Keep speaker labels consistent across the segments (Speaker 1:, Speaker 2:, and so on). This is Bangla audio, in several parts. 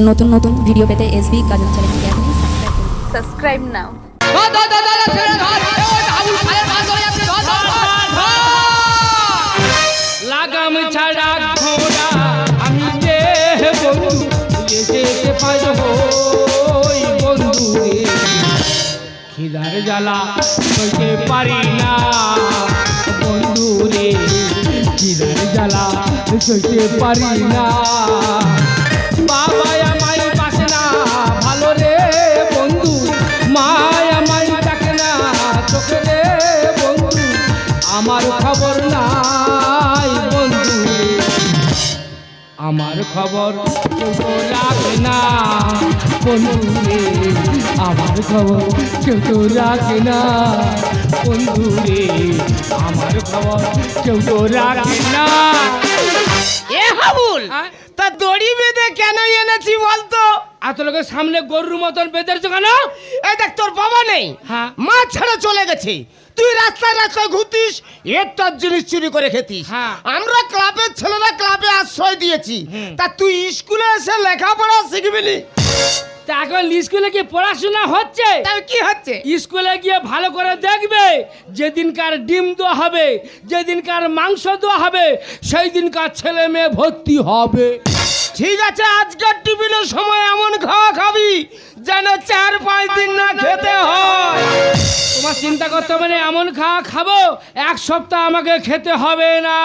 Speaker 1: নতুন নতুন ভিডিও পেতে এসবি গাজন চ্যানেলকে আপনি সাবস্ক্রাইব
Speaker 2: নাও।
Speaker 3: লাগাম ছাড়া ঘোড়া আমি যে বন্ধু যেতে পারব ওই বন্ধু রে খিদার জ্বালা সইতে পারি না বন্ধু রে খিদার জ্বালা সইতে পারি না আমার খবর নাই বন্ধু। আমার খবর কেউ রাখে না বন্ধু। রে আমার খবর কেউ তো রাখে না বন্ধু। রে আমার খবর কেউ তো রাখে না।
Speaker 4: এ হাবুল
Speaker 3: হ্যাঁ?
Speaker 4: তা দড়ি বেঁধে কেন এনেছি বলতো?
Speaker 3: এত লোকের সামনে গরুর মতন বেঁধেছো কেন?
Speaker 4: এই দেখ তোর বাবা নেই।
Speaker 3: হ্যাঁ।
Speaker 4: মা ছেড়ে চলে গেছে। তুই রাস্তায় রাস্তায় ঘুরতিস এরটার জিনিস চুরি করে খেতিস।
Speaker 3: হ্যাঁ।
Speaker 4: আমরা ক্লাবের ছেলেরা ক্লাবে আশ্রয় দিয়েছি। তা তুই স্কুলে এসে লেখাপড়া শিখবি
Speaker 3: তা এখন স্কুলে কি পড়াশোনা হচ্ছে?
Speaker 4: তাই কি হচ্ছে?
Speaker 3: স্কুলে গিয়ে ভালো করে দেখবে যেদিনকার ডিম দেওয়া হবে যেদিনকার মাংস দেওয়া হবে সেই দিনকার ছেলে মেয়ে ভর্তি হবে।
Speaker 4: ঠিক আছে আজকের টিফিনের সময় এমন খাওয়া খাবি যেন চার পাঁচ দিন না খেতে হয়।
Speaker 3: তোমার চিন্তা করতে হবে না এমন খাওয়া খাব এক সপ্তাহ আমাকে খেতে হবে না।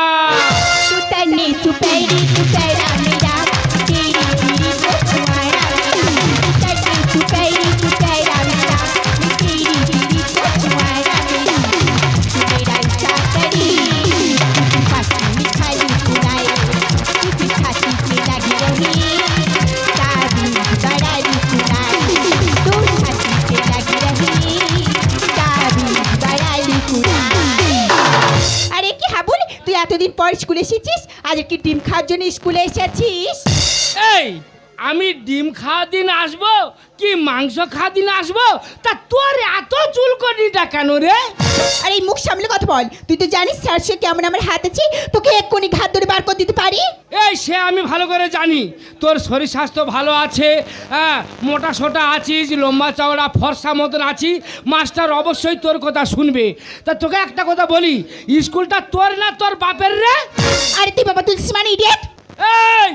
Speaker 5: এতদিন পর স্কুলে এসেছিস? আজকে ডিম খাওয়ার জন্য স্কুলে এসেছিস?
Speaker 3: এই আমি ডিম খাওয়া দিন আসব কি মাংস খাওয়া দিন আসব? তা তোর এত চুল চুলকনিটা কেন রে?
Speaker 5: আরে এই মুখ সামলে কথা বল। তুই তো জানিস স্যার সে কেমন আমার হাত আছে? তোকে এক্ষুনি ঘাত ধরে বার করে দিতে পারি?
Speaker 3: এই সে আমি ভালো করে জানি। তোর শরীর স্বাস্থ্য ভালো আছে হ্যাঁ মোটা সোটা আছিস লম্বা চওড়া ফর্সা মতন আছি মাস্টার অবশ্যই তোর কথা শুনবে। তা তোকে একটা কথা বলি স্কুলটা তোর না তোর বাপের রে?
Speaker 5: আরে তুই বাবা তুই মানে ইডিয়েট
Speaker 3: এই!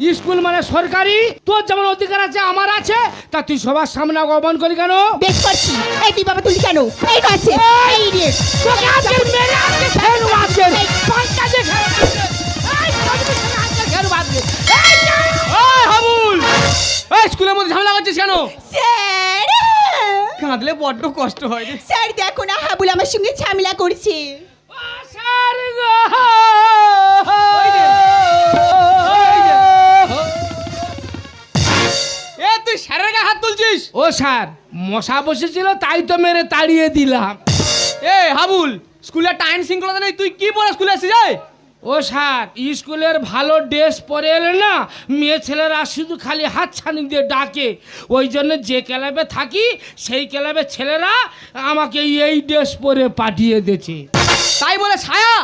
Speaker 3: স্কুল মানে সরকারি? তোর যেমন অধিকার আছে আমার আছে তা তুই সবার সামনে অপমান করি কেন?
Speaker 5: বেশ করছি। এই তুই বাবা তুই কেন? এই আছে। এই! ইডিয়েট
Speaker 3: তোকে আজকে মেরে আজকে। এই,
Speaker 4: হাবুল! এই স্কুলের মধ্যে ঝামেলা করছিস কেন?
Speaker 5: স্যার!
Speaker 4: কাঁদলে বড্ড কষ্ট হয় রে।
Speaker 5: স্যার দেখো না হাবুল আমার সঙ্গে ঝামেলা করছে।
Speaker 3: আশার গো।
Speaker 4: তুই স্যারের গায়ে হাত তুলছিস?
Speaker 3: ও স্যার মশা বসেছিল তাই তো মেরে তাড়িয়ে দিলাম।
Speaker 4: এ হাবুল স্কুলে টাইম শৃঙ্খলা নেই তুই কি পড়ে স্কুলে আসছিস এই?
Speaker 3: ও স্যার স্কুলের ভালো ড্রেস পরে এলে না মেয়ে ছেলেরা শুধু খালি হাত ছানি দিয়ে ডাকে। ওই জন্য যে ক্লাবে থাকি সেই ক্লাবের ছেলেরা আমাকে এই ড্রেস পরে পাঠিয়ে দিয়েছে।
Speaker 4: তাই বলে ছায়া?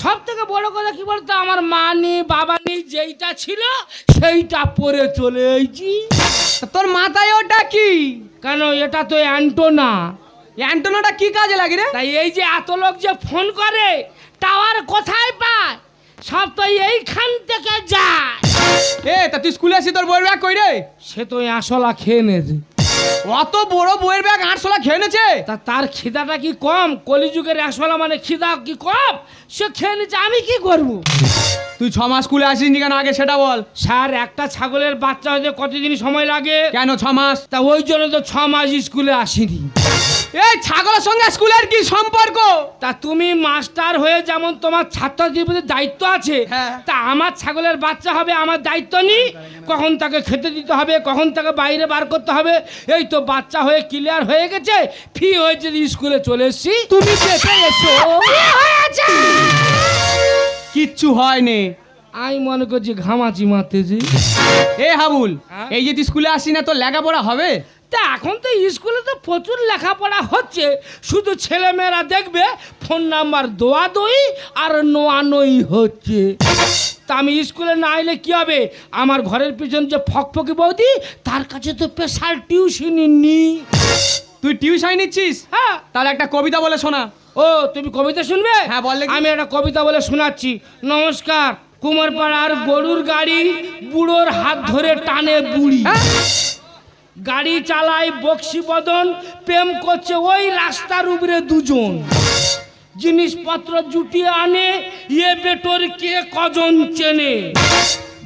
Speaker 3: সব থেকে বড় কথা কি বলতো আমার মা নেই বাবা নেই যেইটা ছিল সেইটা পরে চলে এসেছি।
Speaker 4: তা তোর মাথায় ওটা কি?
Speaker 3: কেন এটা তো অ্যান্টোনা।
Speaker 4: অ্যান্টোনাটা কি কাজে লাগে রে?
Speaker 3: তাই এই যে এত লোক যে ফোন করে টাওয়ার কোথায় পায়? সব তো এইখান থেকে যায়।
Speaker 4: এ তা তুই স্কুলে আসি তোর বইয়ের ব্যাগ কই রে?
Speaker 3: সে তো আসলা খেয়ে নেছে
Speaker 4: অত বড় বইয়ের ব্যাগ আটশোলা খেয়ে নেছে
Speaker 3: তা তার খিদাটা কি কম? কলিযুগের আসলা মানে খিদা কি কম? সে খেয়ে নিচ্ছে আমি কি করব?
Speaker 4: তুই ছ মাস স্কুলে আসিস নি কেন? আগে সেটা বল।
Speaker 3: স্যার একটা ছাগলের বাচ্চা হতে কতদিন সময় লাগে?
Speaker 4: কেন ছ মাস?
Speaker 3: তা ওই জন্য তো ছ মাস স্কুলে আসিনি।
Speaker 4: এই ছাগলের সঙ্গে স্কুলের কি সম্পর্ক?
Speaker 3: তা তুমি মাস্টার হয়ে যেমন তোমার ছাত্রছাত্রীর প্রতি দায়িত্ব আছে
Speaker 4: হ্যাঁ।
Speaker 3: তা আমার ছাগলের বাচ্চা হবে আমার দায়িত্ব নেই কখন তাকে খেতে দিতে হবে কখন তাকে বাইরে বার করতে হবে এই তো বাচ্চা হয়ে ক্লিয়ার হয়ে গেছে ফি হয়েছে স্কুলে চলে এসছি।
Speaker 4: তুমি এসো। কিচ্ছু হয়নি।
Speaker 3: আমি মনে করছি ঘামাচি মারতেছি।
Speaker 4: এ হাবুল
Speaker 3: হ্যাঁ?
Speaker 4: এই যে তুই স্কুলে আসি না তোর লেখাপড়া হবে?
Speaker 3: তা এখন তো স্কুলে তো প্রচুর লেখাপড়া হচ্ছে। শুধু ছেলেমেয়েরা দেখবে ফোন নাম্বার দোয়া দই আর নোয়ানোই হচ্ছে। তা আমি স্কুলে না এলে কী হবে? আমার ঘরের পিছন যে ফকফকি বৌদি তার কাছে তো স্পেশাল টিউশনই নি
Speaker 2: তুই টিউশন নিচ্ছিস?
Speaker 3: হ্যাঁ।
Speaker 2: তাহলে একটা কবিতা বলে শোনা।
Speaker 3: ও তুমি কবিতা শুনবে?
Speaker 2: হ্যাঁ, বল
Speaker 3: আমি একটা কবিতা বলে শোনাচ্ছি। নমস্কার কুমারপাড়ার গরুর গাড়ি বুড়োর হাত ধরে টানে বুড়ি।
Speaker 2: হ্যাঁ?
Speaker 3: গাড়ি চালায় বক্সি বদন প্রেম করছে ওই রাস্তার উপরে দুজন। জিনিসপত্র জুটিয়ে আনে ইয়ে বেটোর কে কজন চেনে?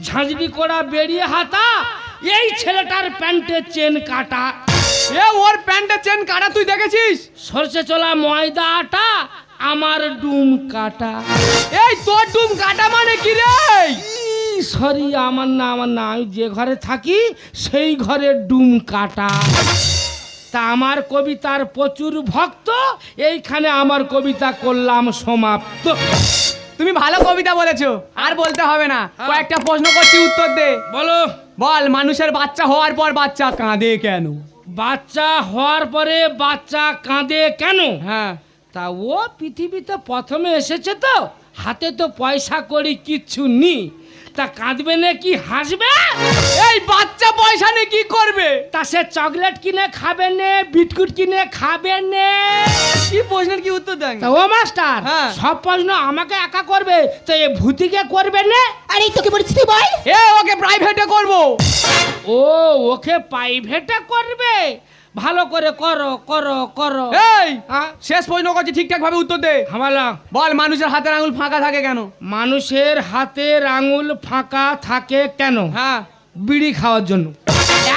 Speaker 3: ঝাঁঝরি করা বেরিয়ে হাতা এই ছেলেটার প্যান্টের চেন কাটা।
Speaker 2: এ ওর প্যান্টের চেন কাটা তুই দেখেছিস?
Speaker 3: সরষে চলা ময়দা আটা আমার ডুম কাটা।
Speaker 2: এই তোর ডুম কাটা মানে কি রে?
Speaker 3: সরি আমার না আমার না। আমি যে ঘরে থাকি সেই ঘরের ডুম কাটা। তা আমার কবিতার প্রচুর ভক্ত এইখানে আমার কবিতা করলাম সমাপ্ত।
Speaker 2: তুমি ভালো কবিতা বলেছ আর বলতে হবে না।
Speaker 3: হ্যাঁ।
Speaker 2: কয়েকটা প্রশ্ন করছি উত্তর দে।
Speaker 3: বলো।
Speaker 2: বল মানুষের বাচ্চা হওয়ার পর বাচ্চা কাঁদে কেন?
Speaker 3: বাচ্চা হওয়ার পরে বাচ্চা কাঁদে কেন?
Speaker 2: হ্যাঁ
Speaker 3: তা ও পৃথিবীতে প্রথমে এসেছে তো, হাতে তো পয়সা করি কিচ্ছু নি তা কাঁদবে না কি হাসবে?
Speaker 2: এই বাচ্চা পয়সা নিয়ে কি করবে?
Speaker 3: তা সে চকলেট কিনে খাবে নে বিস্কুট কিনে খাবে নে।
Speaker 2: কি প্রশ্নের কি উত্তর দেন?
Speaker 3: তা ও মাস্টার
Speaker 2: হ্যাঁ।
Speaker 3: সব প্রশ্ন আমাকে একা করবে তো এ ভূতিকে করবে না?
Speaker 5: আরে তোকে বলেছি তুই বল।
Speaker 2: এ ওকে প্রাইভেটে করব।
Speaker 3: ও ওকে প্রাইভেটে করবে? ভালো করে করো করো করো।
Speaker 2: এই? শেষ প্রশ্ন করছি ঠিকঠাক ভাবে উত্তর দে।
Speaker 3: হামালা।
Speaker 2: বল মানুষের হাতের আঙুল ফাঁকা থাকে কেন?
Speaker 3: মানুষের হাতের আঙুল ফাঁকা থাকে কেন?
Speaker 2: হ্যাঁ।
Speaker 3: বিড়ি খাওয়ার জন্য।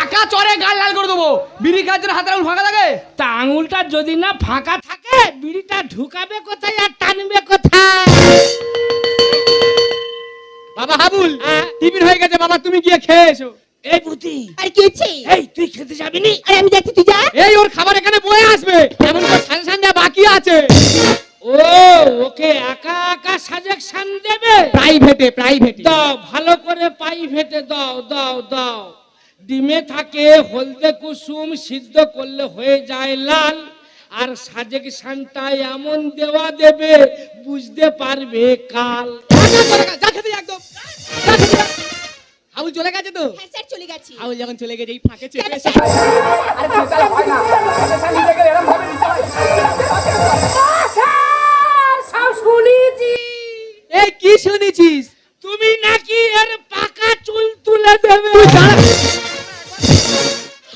Speaker 2: একা চরে গাল লাল করে দেবো। বিড়ি খাওয়ার জন্য হাতের আঙুল ফাঁকা থাকে?
Speaker 3: তা আঙুলটা যদি না ফাঁকা থাকে বিড়িটা ঢুকাবে কোথায় আর টানবে কোথায়?
Speaker 2: বাবা হাবুল
Speaker 3: হ্যাঁ?
Speaker 2: টিফিন হয়ে গেছে বাবা তুমি গিয়ে খেয়ে এসো।
Speaker 3: এই ভূতি
Speaker 5: আর কি হচ্ছে?
Speaker 3: এই তুই খেতে যাবি নি?
Speaker 5: আরে আমি যাচ্ছি তুই যা।
Speaker 2: এই ওর খাবার এখানে বয়ে আসবে। এমন তো সাজেশন যা বাকি আছে।
Speaker 3: ও ওকে একা একা সাজেকশন দেবে?
Speaker 2: প্রাইভেটে প্রাইভেটে
Speaker 3: দাও ভালো করে পাই ফেটে দাও দাও দাও। ডিমে থাকে হলদে কুসুম সিদ্ধ করলে হয়ে যায় লাল। আর সাজেকশনটা এমন দেওয়া দেবে বুঝতে পারবে কাল।
Speaker 2: যা খেতে যা একদম। হাবুল চলে গেছে তো?
Speaker 5: হ্যাঁ স্যার চলে গেছি।
Speaker 2: আউল যখন চলে গেছে এই ফাঁকে চেপে
Speaker 5: কেন
Speaker 2: এসে
Speaker 5: স্যার?
Speaker 2: এই কি শুনেছিস?
Speaker 3: তুমি নাকি এর পাকা চুল তুলে দেবে?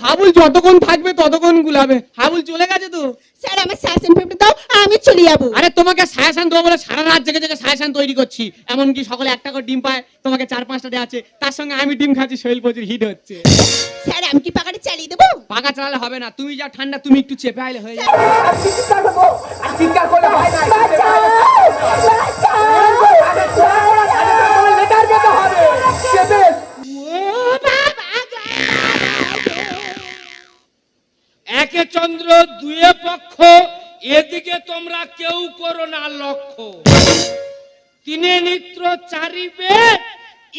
Speaker 2: হাবুল যতক্ষণ থাকবে ততক্ষণ গুলাবে। হাবুল চলে গেছে তো?
Speaker 5: স্যার আমার সাজেশন পেপার দাও আমি চলে যাব।
Speaker 2: আরে তোমাকে সায়াসান দেবো বলে সারা রাত জেগে জেগে সায়াসান তৈরি করছি। এমনকি সকালে একটা করে ডিম পায় তোমাকে চার পাঁচটা দেওয়া আছে। তার সঙ্গে আমি ডিম খাচ্ছি শৈল প্রচুর হিট হচ্ছে।
Speaker 5: স্যার আমি কি পাকাটা চালিয়ে দেবো?
Speaker 2: পাকা চালালে হবে না তুমি যা ঠান্ডা তুমি একটু চেপে আইলে হয়ে যাবে।
Speaker 3: একে তিনে নিত্র চারি বেদ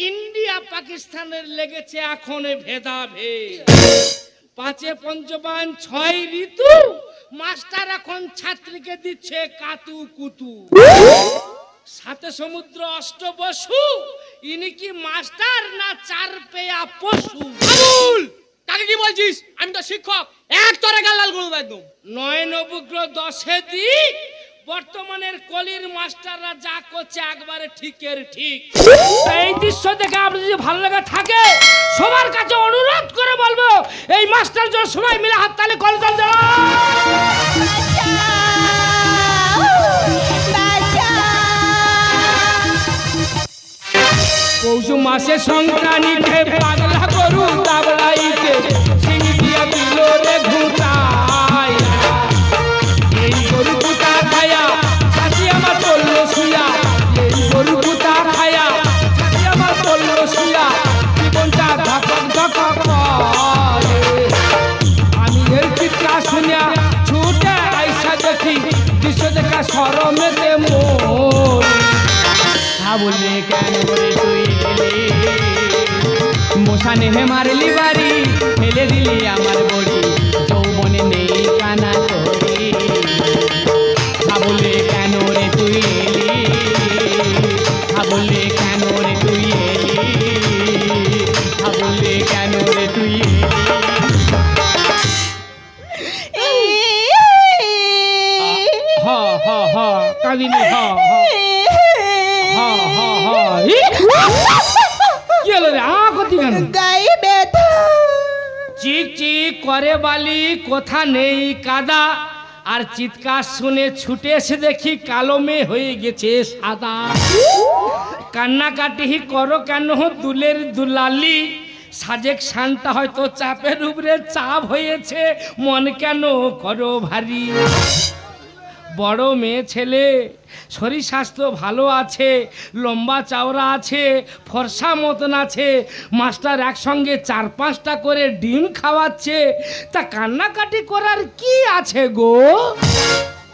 Speaker 3: ইন্ডিয়া পাকিস্তানের লেগেছে এখন ভেদাভেদ। পাঁচে পঞ্চবান ছয় ঋতু মাস্টার এখন ছাত্রীকে দিচ্ছে কাতু কুতু। সাথে সমুদ্র অষ্ট বসু ইনি কি মাস্টার না চার পেয়া পশু?
Speaker 2: কাকে কি বলছিস? আমি তো শিক্ষক। এক তরে গাল লাল করে দেবো একদম।
Speaker 3: নয় নবগ্রহ দশে দিক বর্তমানের কলির মাস্টাররা যা করছে একবারে ঠিকের ঠিক। এই দৃশ্য দেখে আপনি যদি ভালো লাগা থাকে, সবার কাছে অনুরোধ করে বলব, এই মাস্টার জন্য সবাই মিলে হাত তালে কল জল পৌষ মাসে সংক্রান্তিতে পাগলা সরমেতে মোর।
Speaker 2: হাবুলে কেন করে তুই এলি? মশানে হে মারলি বাড়ি, ফেলে দিলি আমার বড়ি।
Speaker 3: করে বালি, কোথা নেই কাদা। আর চিৎকার শুনে ছুটে এসে দেখি কালো মেয়ে হয়ে গেছে সাদা। কান্নাকাটি করো কেন দুলের দুলালি? সাজেক শানটা হয়তো চাপের উপরে চাপ হয়েছে। মন কেন করো ভারী? বড় মেয়ে ছেলে শরীর স্বাস্থ্য ভালো আছে লম্বা চাওড়া আছে ফর্সা মতন আছে মাস্টার একসঙ্গে চার পাঁচটা করে ডিম খাওয়াচ্ছে তা কান্নাকাটি করার কি আছে গো?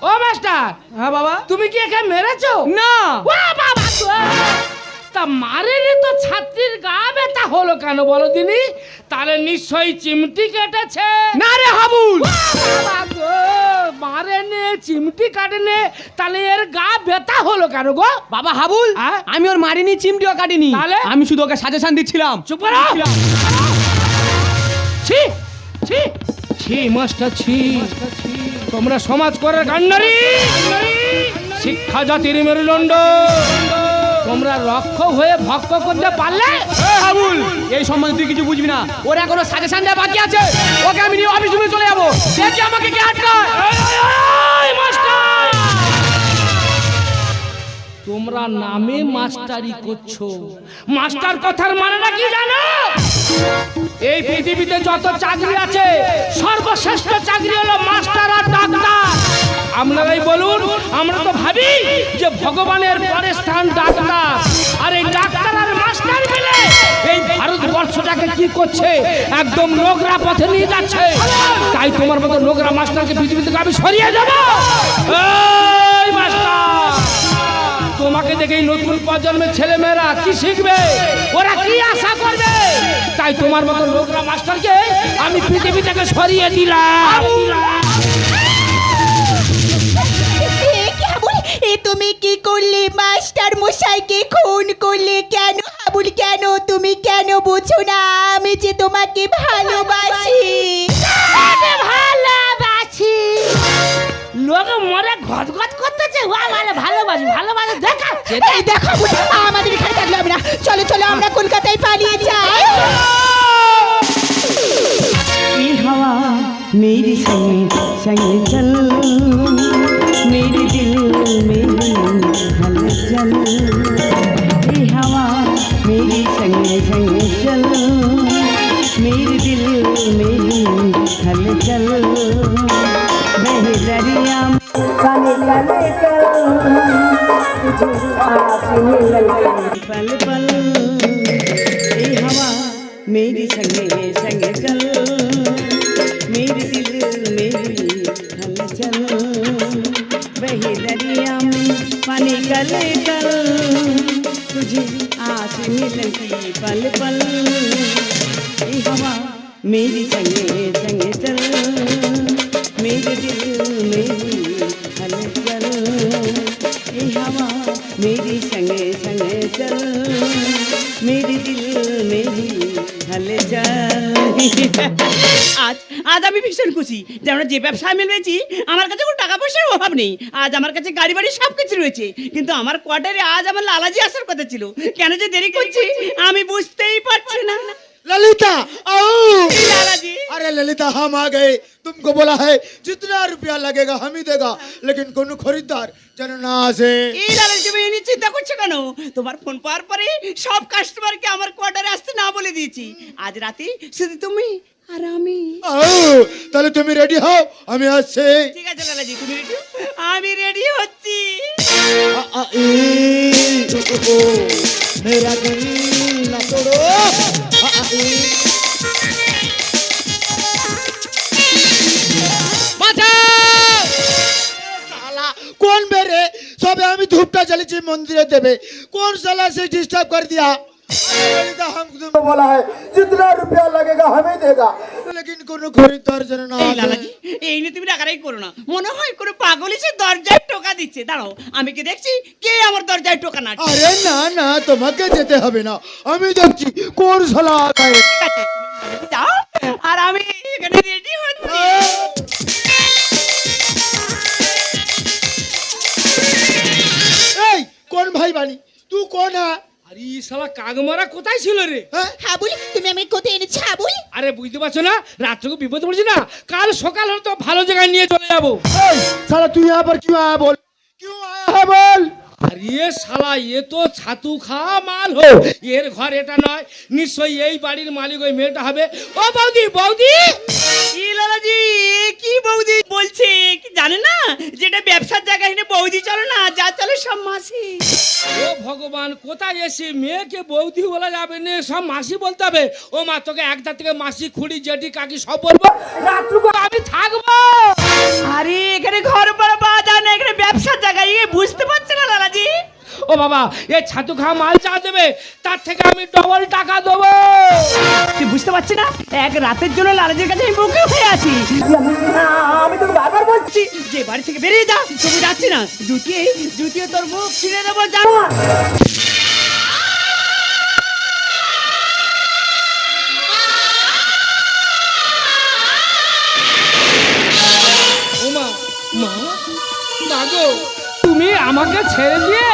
Speaker 3: ও মাস্টার
Speaker 4: হ্যাঁ বাবা।
Speaker 3: তুমি কি একে মেরেছো?
Speaker 4: না।
Speaker 3: ও বাবা! তা মারেনি তো ছাত্রীর গা ব্যথা হলো কেন বলো দিনি? তাহলে নিশ্চয়ই চিমটি কেটেছে।
Speaker 4: না রে হাবুল!
Speaker 3: বাবা গো, মারেনি চিমটি কাটেনি তাহলে এর গা ব্যথা হলো কেন গো?
Speaker 4: বাবা হাবুল
Speaker 3: হ্যাঁ?
Speaker 4: আমি ওর মারিনি চিমটিও কাটিনি।
Speaker 3: তাহলে?
Speaker 4: আমি শুধু ওকে সাজেশন দিচ্ছিলাম
Speaker 3: চুপ করো। ছি ছি। ছি মাস্টার ছি। তোমরা সমাজ করার কান্নারি শিক্ষা জাতির মেরুদণ্ড। তোমরা রক্ষক হয়ে ভক্ত করতে পারলে?
Speaker 4: এই সম্বন্ধে তুই কিছু বুঝবি না। ওর এখনও সাজেশন দেওয়া বাকি আছে। ওকে আমি নিয়ে অফিস রুমে চলে যাব। দেখি আমাকে কে আটকায়!
Speaker 3: তোমরা নামে মাস্টারি করছ। মাস্টার কথার মানে না কি জানো? এই পৃথিবীতে যত চাকরি আছে সর্বশ্রেষ্ঠ চাকরি হলো মাস্টার আর ডাক্তার আপনারাই বলুন আমরা তো ভাবি যে ভগবানের পরে স্থান ডাক্তার। আর এই ডাক্তার আর মাস্টার মিলে এই ভারতবর্ষটাকে কি করছে? একদম নোংরা পথে নিয়ে যাচ্ছে। তাই তোমার মতো নোংরা মাস্টারকে পৃথিবী থেকে আমি সরিয়ে এই মাস্টার, তোমাকে দেখেই নতুন প্রজন্মের ছেলেমেয়েরা কি শিখবে? ওরা কি আশা করবে? তাই তোমার মতো লোকরা মাস্টারকে আমি পৃথিবী থেকে সরিয়ে দিলাম।
Speaker 5: কেমন এ তুমি কি করলে মাস্টার মশাইকে খুন করলে কেন হাবুল কেন তুমি কেন বুঝো না আমি যে তোমাকে ভালোবাসি ভালোবাসি
Speaker 3: লোক মরে ঘটঘট করতেছে ও আমার ভালোবাসি ভালোবাসি দেখাচ্ছে
Speaker 5: এই দেখো আমাদের এখানে থাকলে হবে না চলো চলো আমরা কলকাতায় পালিয়ে যাই
Speaker 6: ये हवा मेरी संग संग चल मेरे दिल मेरी हलचल ये हवा मेरी संग संग चल मेरे दिल मेरी हलचल बह दरिया में काले काले कल तुझे आज मिलन पल पल ये हवा मेरी संगे संगे चल मेरे दिल मेरी हलचल पानी कल कल तुझे आस मिलन की पल पल ये हवा मेरी संगे संगे चल मेरे दिल मेरी हलचल ये हवा मेरी संगे संगे चल मेरे दिल मेरी हलचल
Speaker 7: আজ আজ আমি ভীষণ খুশি যেন যে ব্যবসা আমি মেয়েছি আমার কাছে নেই আজ আমার কাছে গাড়ি বাড়ি সব কিছু রয়েছে কিন্তু আমার কোয়ার্টারে আজ আমার লালাজি আসার কথা ছিল কেন যে দেরি করছি আমি বুঝতেই পারছি না
Speaker 8: ललिता आओ
Speaker 7: এই লালাজি
Speaker 8: अरे ललिता हम आ गए तुमको बोला है जितना रुपया लगेगा हम ही देगा लेकिन कौन खरीदार जन ना से
Speaker 7: এই লালাজি তুমি এ নিয়ে চিন্তা করছো কেন তোমার ফোন পাওয়ার পরে সব কাস্টমারকে আমার কোয়ার্টারে আসতে না বলে দিয়েছি আজ রাতে শুধু তুমি আর আমি?
Speaker 8: তাহলে তুমি রেডি হও? আমি আসছি।
Speaker 7: ঠিক আছে লালাজি তুমি রেডি আমি রেডি হচ্ছি।
Speaker 8: মেরা গল্লা তোড়ো। কোন বেরে সবে আমি ধূপটা জ্বালিয়েছি মন্দিরে দেবে। কোন সালা সে ডিস্টার্ব করে দিয়া? अरे ललिता, हम तुमको बोला है जितना रुपया लगेगा हमें देगा लेकिन কোনো খরিদ্দার যেন না
Speaker 7: এই
Speaker 8: আসে।
Speaker 7: লালাজি এই নিয়ে তুমি রাগারাই করো না মনে হয় কোনো পাগল এসে দরজায় টোকা দিচ্ছে দাঁড়াও আমি কি দেখছি কে আমার দরজায় টোকা না
Speaker 8: আরে না না তোমাকে যেতে হবে না আমি দেখছি কোন শালা আগায়
Speaker 7: ঠিক আছে তুমি যাও আর আমি এখানে রেডি হচ্ছি
Speaker 3: আরে শালা কাগমারা কোথায় ছিল রে? হ্যাঁ?
Speaker 5: হাবুল তুমি আমি কোথায় এনেছো হাবুল?
Speaker 3: আরে বুঝতে পারছ না? রাত্রে বিপদ পড়ছে না? কাল সকাল হলে তো ভালো জায়গায় নিয়ে চলে যাব।
Speaker 8: শালা তুই আবার কি আয়া বল? কিউ আয়া বল
Speaker 3: আরে শালা এ তো ছাতু খাওয়া মাল হো। এর ঘর এটা নয়। নিশ্চয়ই এই বাড়ির মালিক ওই মেয়েটা হবে। ও বৌদি বৌদি!
Speaker 7: কি লালাজি কি বৌদি বলছে? কি জানে না? যেটা ব্যবসার জায়গায় এনে বৌদি চলে না সব মাসি
Speaker 3: ও ভগবান কোথায় এসে মেয়েকে বৌদি বলা যাবে না? সব মাসি বলতে হবে। ও মা তোকে একদার থেকে মাসি খুঁড়ি জেঠি কাকি সব বলব। রাত্রুকু আমি থাকব।
Speaker 7: আরে এখানে ঘর পাওয়া যায় না এখানে ব্যবসার জায়গা। এ বুঝতে পারছে না লালাজি
Speaker 3: ও বাবা এই ছাতু খাওয়া মাল চা দেবে তার থেকে আমি ডবল টাকা দেবো।
Speaker 7: তুই বুঝতে পারছিস না? এক রাতের জন্য লালাজির কাছে আমি বুকে হয়ে আছি। আমি তোকে বারবার বলছি। যে বাড়ি থেকে বেরিয়ে যা তুমি যাচ্ছি না। জুতিয়ে জুতিয়ে তোর মুখ ছিঁড়ে দেবো জানো
Speaker 3: মা মা তুমি আমাকে ছেড়ে দিয়ে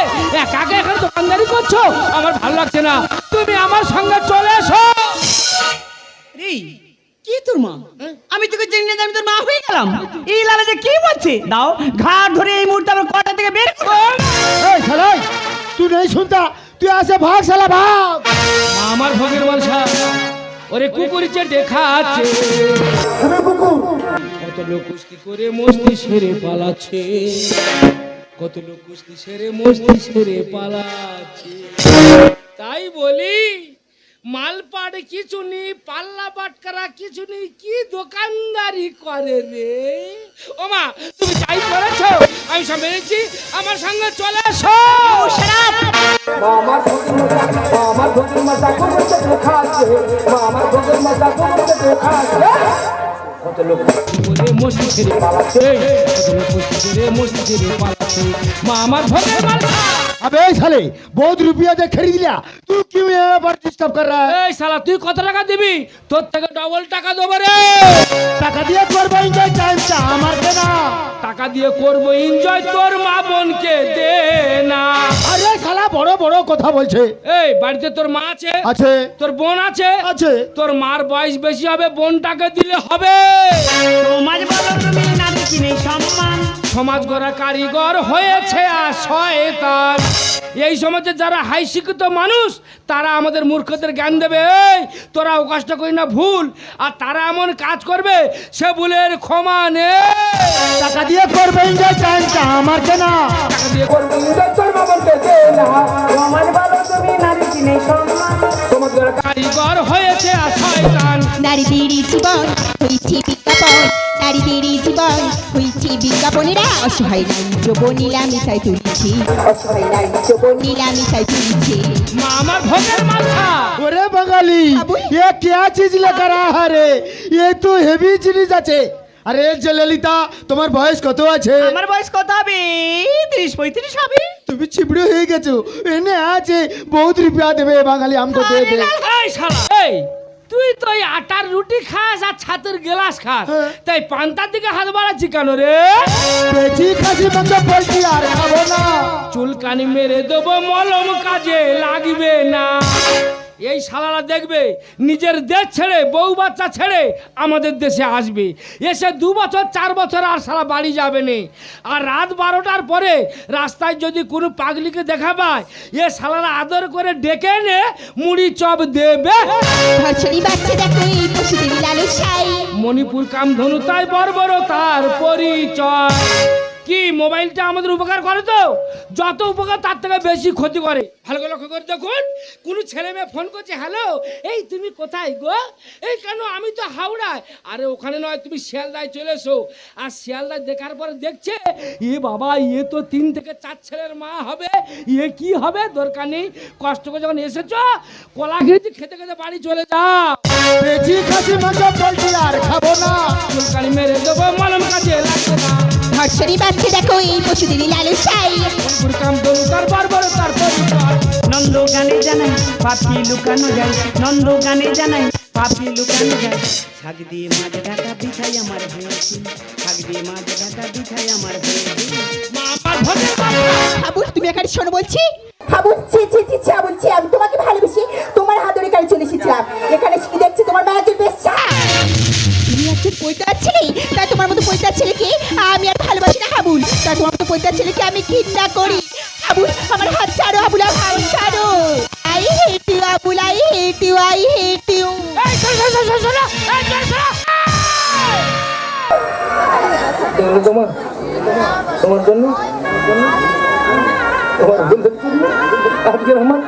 Speaker 3: একাকে এখানে দোকানদারি করছ? আমার ভালো লাগছে না। তুমি আমার সঙ্গে চলে এসো।
Speaker 7: কি তোর মা? হ্যাঁ? আমি তোকে হয়ে গেলাম। এই লালা যে কি দাও ধরে এই বের
Speaker 8: তুই শুনতা? তুই আসে
Speaker 3: আমার ওরে কত লোক কুস্তি সেরে মস্তি সেরে পালাচ্ছে। তাই বলি মালপাড় কিছু নেই, পাল্লা বাটকারা কিছু নেই, কি দোকানদারি করে রে? ও মা তুমি যাই করেছ? আমি মেরেছি, আমার সঙ্গে চলে এসো। টাকা
Speaker 8: দিয়ে করব এনজয়
Speaker 3: তোর মা বোনকে দে না
Speaker 8: আরে বড় বড় কথা বলছে।
Speaker 3: বাড়িতে তোর মা আছে?
Speaker 8: আছে।
Speaker 3: তোর বোন আছে?
Speaker 8: আছে।
Speaker 3: তোর মার বয়স বেশি হবে বোনটাকে দিলে হবে।
Speaker 7: সমাজ বলো তুমি নারী কিনে সম্মান?
Speaker 3: সমাজ গড়া কারিগর হয়েছে আর শয়তান। এই সমাজে যারা হাই শিক্ষিত মানুষ তারা আমাদের মূর্খদের জ্ঞান দেবে। এই তোরা ও কষ্ট করি না ভুল। আর তারা এমন কাজ করবে সে ভুলের ক্ষমা নে
Speaker 8: টাকা দিয়ে করব আমার দে না
Speaker 3: টাকা দিয়ে করব। enjoy তোর মা বোনকে দে না। সমাজ গড়া কারিগর হয়েছে আশায় গান
Speaker 5: নারীদেরই জীবন বিজ্ঞাপন। জীবন বিজ্ঞাপনেরা অসহায় নারী অসহায় নারী
Speaker 3: ভোগের মাথা।
Speaker 8: ওরে বাঙালি হ্যাঁ, এ চিজ লেখা রাহা রে এ তো হেভি জিনিস আছে। আরে জেলেলিতা তোমার বয়স কত আছে?
Speaker 7: আমার বয়স কত হবে? তিরিশ পঁয়ত্রিশ হবে?
Speaker 8: তুমি চিবড়ে হয়ে গেছো। এনে আছে বহুত রুপিয়া দেবে বাঙালি আমকো দে দে।
Speaker 3: এই শালা। এই। তুই তো এই আটার রুটি খাস আর ছাতের গ্লাস খাস।
Speaker 8: হ্যাঁ।
Speaker 3: তাই পান্তার দিকে হাত বাড়াচ্ছি কেন রে?
Speaker 8: পেছি খাসি বন্ধ বলছি আর খাব না।
Speaker 3: চুলকানি মেরে দেবো মলম কাজে লাগবে না। এই শালারা দেখবে নিজের দেশ ছেড়ে বউ বাচ্চা ছেড়ে আমাদের দেশে আসবে। এসে দু বছর চার বছর আর শালা বাড়ি যাবে না। আর রাত বারোটার পরে রাস্তায় যদি কোনো পাগলিকে দেখা পায় এ শালারা আদর করে ডেকে এনে মুড়ি চপ দেবে। মণিপুর কামধনু তাই বর্বর তার পরিচয়। কি মোবাইলটা আমাদের উপকার করে তো? যত উপকার তার থেকে বেশি ক্ষতি করে। ভালো করে লক্ষ্য করে দেখুন কোনো ছেলে মেয়ে ফোন করছে হ্যালো এই তুমি কোথায় গো? এই কেন? আমি তো হাওড়ায়। আরে ওখানে নয় তুমি শিয়ালদায় চলে এসো। আর শিয়ালদায় দেখার পরে দেখছে এ বাবা এ তো তিন থেকে চার ছেলের মা হবে। এ কি হবে? দরকার নেই। কষ্ট করে যখন এসেছ কলা খেয়েছি খেতে খেতে বাড়ি চলে যাও।
Speaker 8: খাসি মাংস আর খাব না।
Speaker 3: চুলকানি মেরে দেবো মলম কাজে লাগবে না।
Speaker 5: ধর্ষণী দেখো এই পশুদের লালসাই
Speaker 3: কামধনু তার বর্বরতার পরিচয়
Speaker 7: নন্দ গানে জানাই পাপি লুকানো যায়। নন্দ গানে জানাই পাপি লুকানো যায়। শাক দিয়ে মাছ ঢাকা বিছাই আমার হয়েছে। শাক দিয়ে মাছ ঢাকা বিছাই আমার হয়েছে।
Speaker 5: হাবুল তুমি এখানে শোনো বলছি। হাবুল ছি ছি ছি ছি হাবুল ছি আমি তোমাকে ভালোবেসে তোমার হাত ধরে এখানে চলে এসেছিলাম। এখানে কি দেখছি? তোমার মায়ের বেশা একজন পৈতার ছেলে? তাই তোমার মতো পৈতার ছেলেকে আমি আর ভালোবাসি না হাবুল। তাই তোমার মতো পৈতার ছেলেকে আমি ঘৃণা করি। হাবুল আমার হাত ছাড়ো হাবুল আমার হাত ছাড়ো। I
Speaker 3: hate you Habul I hate you I hate
Speaker 6: you তোমার? তোমার জন্য? তোমার জন্য আজকের আমার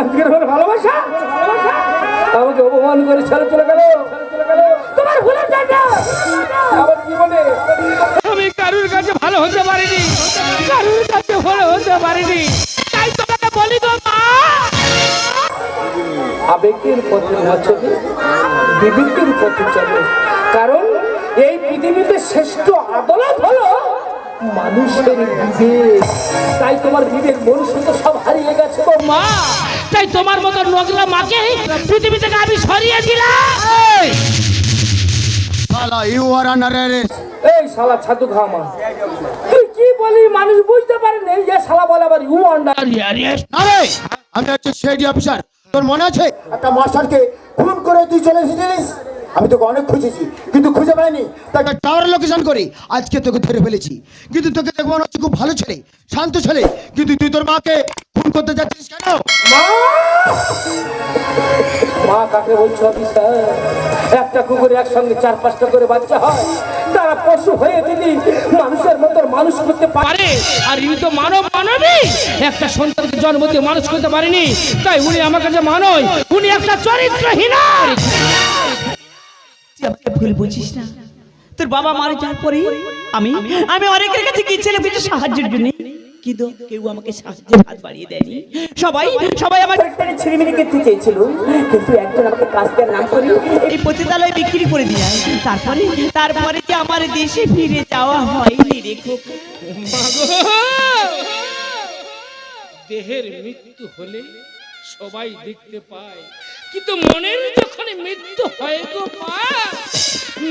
Speaker 6: আজকের আমার ভালোবাসা? আমাকে অপমান করে ছেড়ে চলে গেল।
Speaker 3: কারুর কাছে ভালো হতে পারিনি। কারুর কাছে ভালো হতে পারিনি। তাই তোমাকে বলি তো মা।
Speaker 6: আবেগের পথে না চলে বিবেকের পথে চলে কারণ এই পৃথিবীতে শ্রেষ্ঠ আদালত হলো মানুষের বিবেক। তাই তোমার বিবেক মনুষ্য তো সব হারিয়ে গেছে গো
Speaker 3: মা। তাই তোমার মতো নোংরা মাকে পৃথিবী থেকে আমি সরিয়ে দিলাম।
Speaker 8: শালা ইউ আর আন্ডার অ্যারেস্ট
Speaker 6: এই শালা ছাতু খামা তুই কি বলি মানুষ বুঝতে পারে না এই যে শালা বলে আবার ইউ আন্ডার
Speaker 8: আরে আমি হচ্ছে সিআইডি অফিসার তোর মনে আছে? একটা মাস্টারকে খুন করে তুই চলে এসেছিলিস? আমি তোকে অনেক খুঁজেছি কিন্তু খুঁজে পাইনি। তাকে টাওয়ার লোকেশন করি। আজকে তোকে ধরে ফেলেছি। কিন্তু তোকে দেখব মনে হচ্ছে খুব ভালো ছেলে শান্ত ছেলে। কিন্তু তুই তোর মাকে খুন করতে যাচ্ছিস কেন?
Speaker 6: মা! মা কাকে বলছো অফিসার একটা কুকুরে একসঙ্গে চার পাঁচটা করে বাচ্চা হয়। তারা পশু হয়ে যদি মানুষের মতো মানুষ করতে পারে?
Speaker 3: আর ইনি তো মানব মানবী। একটা সন্তানকে জন্ম দিয়ে মানুষ করতে পারেনি। তাই উনি আমার কাছে মানয়। উনি একটা চরিত্রহীন।
Speaker 7: তোর বাবা মারা যাওয়ার পরে আমি আমি অনেকের কাছে গিয়েছিলাম কিছু সাহায্যের জন্য? কিন্তু কেউ আমাকে সাহায্যের হাত বাড়িয়ে দেয়নি। সবাই সবাই আমার করতে চেয়েছিল কিন্তু একজন আমাকে নাম এই পতিতালয় বিক্রি করে দিয়ে তারপরে তারপরে যে আমার দেশে ফিরে যাওয়া হয়নি রে
Speaker 3: দেহের মৃত্যু হলে সবাই দেখতে পায়। কিন্তু মনের যখন মৃত্যু হয় গো মা,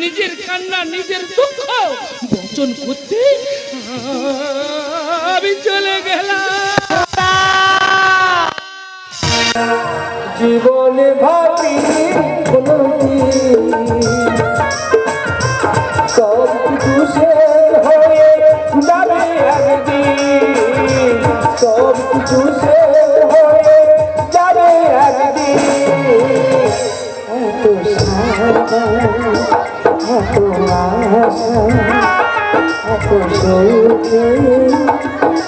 Speaker 3: নিজের কান্না, নিজের দুঃখ বচন করতে আমি চলে গেলাম।
Speaker 6: জীবনে ভাবি সব কিছু হয়ে যাবে একদিন। সব কিছু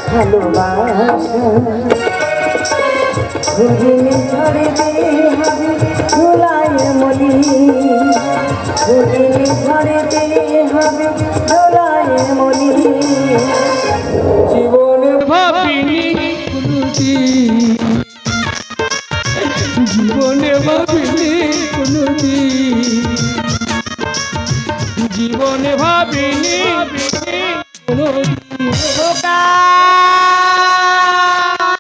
Speaker 6: ভালোবাসা ঘুরিনি ঝরে দে ধুলায় মলি ঘুরিনি ঝরে দে হবে ধুলায় মলি জীবনে
Speaker 3: ভাবিনি জীবনে জীবনে ভাবিনি